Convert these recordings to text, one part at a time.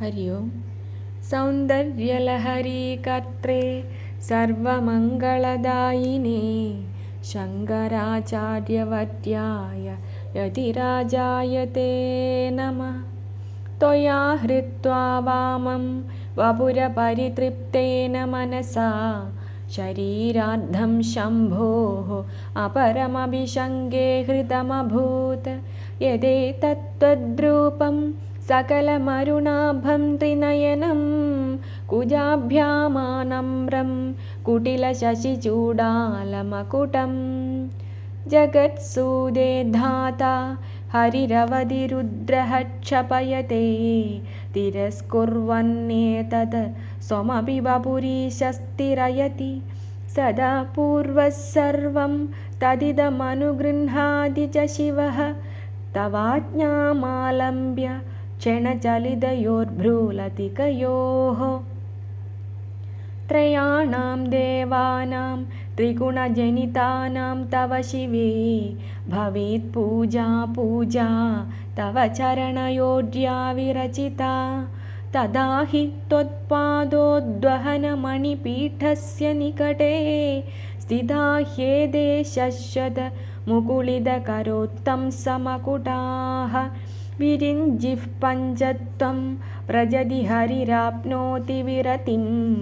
हरि ओं सौन्दर्यलहरीकर्त्रे सर्वमङ्गलदायिने शङ्कराचार्यवर्याय यतिराजाय ते नमः त्वया हृत्वा वामं वपुरपरितृप्तेन मनसा शरीरार्धं शम्भोः अपरमभिशङ्गे हृतमभूत् यदेतत्त्वद्रूपं सकलमरुणाभं त्रिनयनं कुजाभ्यामानम्रं कुटिलशशिचूडालमकुटं जगत्सूदे धाता हरिरवधिरुद्रः क्षपयते तिरस्कुर्वन्नेतत् स्वमपि वपुरीशस्तिरयति सदा पूर्वः सर्वं तदिदमनुगृह्णाति च शिवः तवाज्ञामालम्ब्य क्षणचलितयोर्भ्रूलतिकयोः। त्रयाणां देवानां त्रिगुणजनितानां तव शिवे। भवेत् पूजा तव चरणयोड्या विरचिता। तदा हि त्वत्पादोद्वहनमणिपीठस्य निकटे स्थिता ह्येदे शश्वतमुकुलिदकरोत्तं समकुटाः विरिञ्जिः पञ्चत्वं व्रजति हरिराप्नोति विरतिं।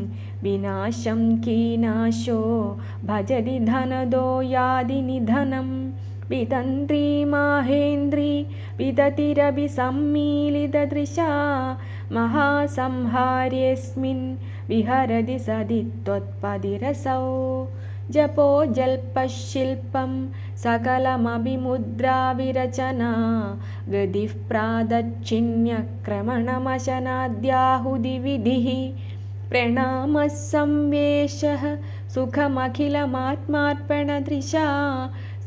विनाशं कीनाशो भजति धनदो यादि निधनं। वितन्त्री माहेन्द्री विदतिरभिसम्मीलितदृशा महासंहार्येऽस्मिन् विहरति सदि त्वत्पदिरसौ जपो जल्पशिल्पं सकलमभिमुद्राविरचना गतिः प्रादच्छिन्यक्रमणमशनाद्याहुदिविधिः प्रणामः संवेशः सुखमखिलमात्मार्पणदृशा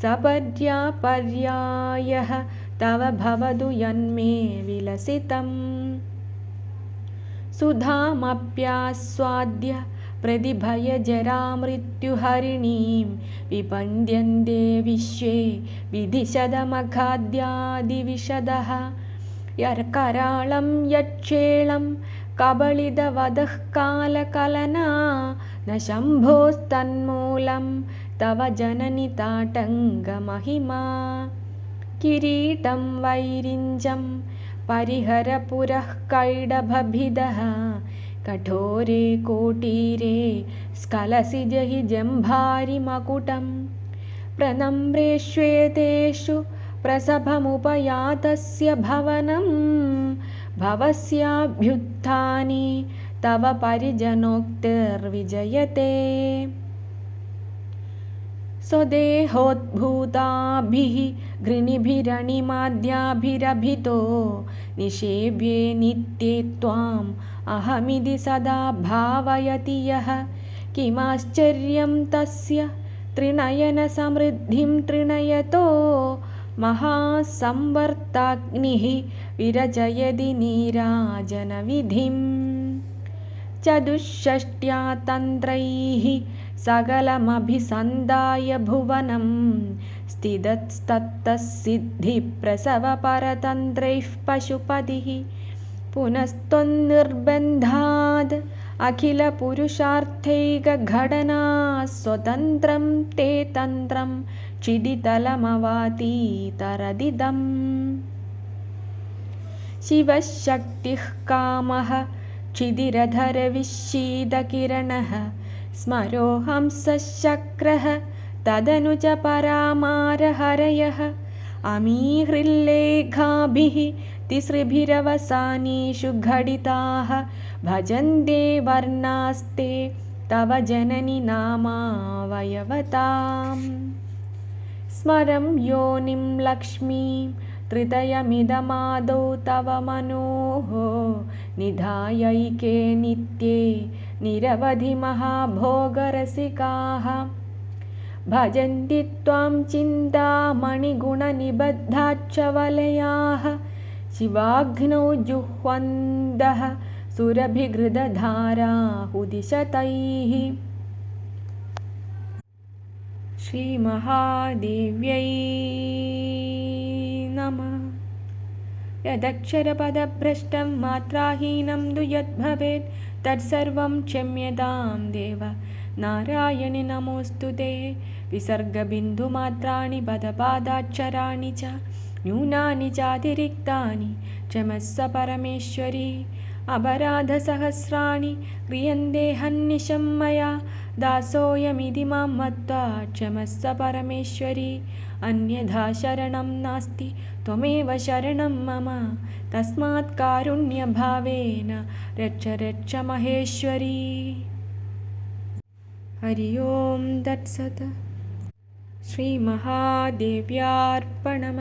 सपर्यापर्यायः तव भवतु यन्मे विलसितम्। सुधामप्यास्वाद्य प्रतिभयजरामृत्युहरिणीं विपन्द्यन्ते विश्वे विधिशदमखाद्यादिविशदः यर्कराळं यक्षेळं कबलिदवधः कालकलना न शम्भोस्तन्मूलं तव जननि ताटङ्गमहिमा किरीटं वैरिञ्जं परिहरपुरः कैडभभिदः कठोरे कोटीरे स्खलसि जहि जम्भारिमकुटं प्रनम्रेष्वेतेषु प्रसभमुपयातस्य भवनं भवस्याभ्युत्थाने तव परिजनोक्तिर्विजयते स्वदेहोद्भूताभिः घृणिभिरणिमाद्याभिरभितो निषेव्ये नित्ये त्वाम् अहमिति सदा भावयति यः। किमाश्चर्यं तस्य त्रिनयनसमृद्धिं त्रिणयतो महासंवर्ताग्निः विरचयति नीराजनविधिं चतुष्षष्ट्या तन्त्रैः सकलमभिसन्धाय भुवनं स्थितस्तत्तः सिद्धिप्रसवपरतन्त्रैः पशुपतिः। पुनस्त्वन्निर्बन्धाद् अखिलपुरुषार्थैकघटना स्वतन्त्रं ते तन्त्रं क्षिदितलमवातीतरदिदम् शिवशक्तिः कामः क्षिदिरधरविश्शीदकिरणः स्मरोहंसशक्रः तदनु च परामारहरयः अमीहृल्लेखाभिः तिसृभिरवसानेषु घटिताः। भजन्ते वर्णास्ते तव जननि नामावयवताम्। स्मरं योनिं लक्ष्मीं त्रितयमिदमादौ तव मनोः निधायैके नित्ये निरवधि महाभोगरसिकाः भजन्ति त्वां चिन्तामणिगुणनिबद्धाच्छवलयाः शिवाग्नौ जुह्वन्दः सुरभिघृतधाराहुदिशतैः श्रीमहादेव्यै नमः। यदक्षरपदभ्रष्टं मात्राहीनं तु यद्भवेत् तत्सर्वं क्षम्यतां देव। नारायणि नमोऽस्तु ते। विसर्गबिन्दुमात्राणि पदपादाक्षराणि च न्यूनानि चातिरिक्तानि। क्षमस्व परमेश्वरी अपराधसहस्राणि क्रियन्ते हन्निशं मया। दासोऽयमिति मां मत्वा क्षमस्व परमेश्वरी। अन्यथा शरणं नास्ति त्वमेव शरणं मम। तस्मात् कारुण्यभावेन रक्ष रक्ष महेश्वरी। हरि ओं तत्सत्। श्रीमहादेव्यार्पणम्